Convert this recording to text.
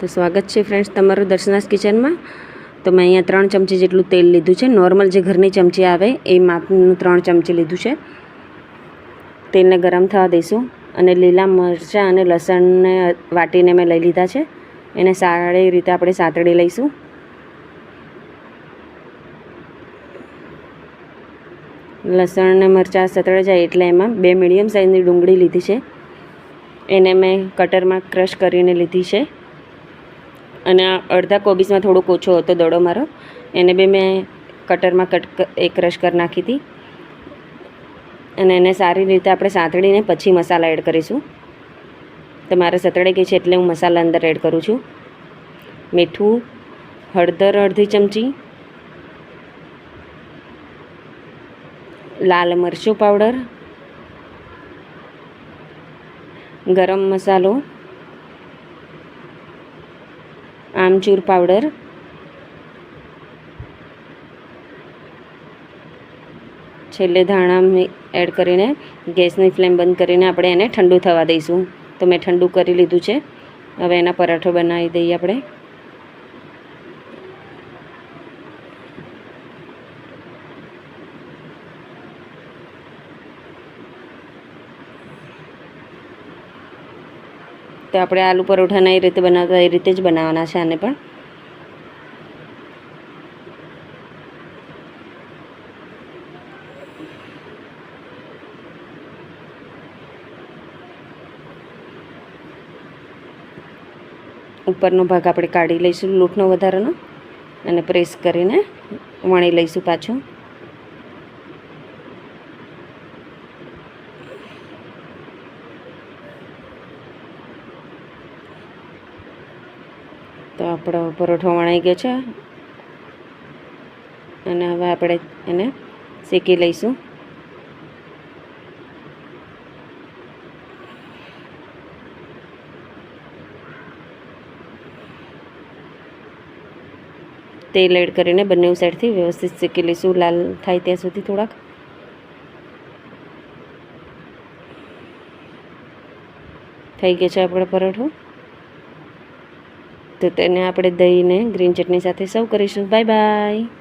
તો સ્વાગત છે ફ્રેન્ડ્સ તમારું દર્શનાસ કિચનમાં. તો મેં અહીંયા ત્રણ ચમચી જેટલું તેલ લીધું છે. નોર્મલ જે ઘરની ચમચી આવે, એ માપનું ત્રણ ચમચી લીધું છે. તેલને ગરમ થવા દઈશું અને લીલા મરચાં અને લસણને વાટીને મેં લઈ લીધા છે. એને સારી રીતે આપણે સાતડી લઈશું. લસણ અને મરચાં સતળે જાય એટલે એમાં બે મીડિયમ સાઇઝની ડુંગળી લીધી છે. એને મેં કટરમાં ક્રશ કરીને લીધી છે. અને અડધા કોબીસમાં થોડોક ઓછો હતો દડો મારો. એને બી મેં કટરમાં કટ એ ક્રશ કરી નાખી હતી. અને એને સારી રીતે આપણે સાંતળીને પછી મસાલા એડ કરીશું. તો મારે સતળે ગઈ છે એટલે હું મસાલા અંદર એડ કરું છું. મીઠું, હળદર અડધી ચમચી. લાલ મરચું પાવડર. ગરમ મસાલો. આમચૂર પાવડર છેલ્લે ધાણા એડ કરીને, ગેસની ફ્લેમ બંધ કરીને આપણે એને ઠંડુ થવા દઈશું. તો મેં ઠંડુ કરી લીધું છે. હવે એના પરાઠો બનાવી દઈએ આપણે. તો આપણે આલુ પરોઠાના એ રીતે બનાવતા એ રીતે જ બનાવવાના છે આને પણ. ઉપરનો ભાગ આપણે કાઢી લઈશું, લોટનો વધારાનો, અને પ્રેસ કરીને વણી લઈશું પાછું. તો આપણો પરોઠો વણાઈ ગયો છે. અને હવે આપણે એને શેકી લઈશું. તેલ એડ કરીને બંને સાઈડથી વ્યવસ્થિત શેકી લઈશું. લાલ થાય ત્યાં સુધી થોડાક. થઈ ગયો છે આપણો પરોઠો. તો તેને આપણે દહીંને ગ્રીન ચટણી સાથે સર્વ કરીશું. Bye bye.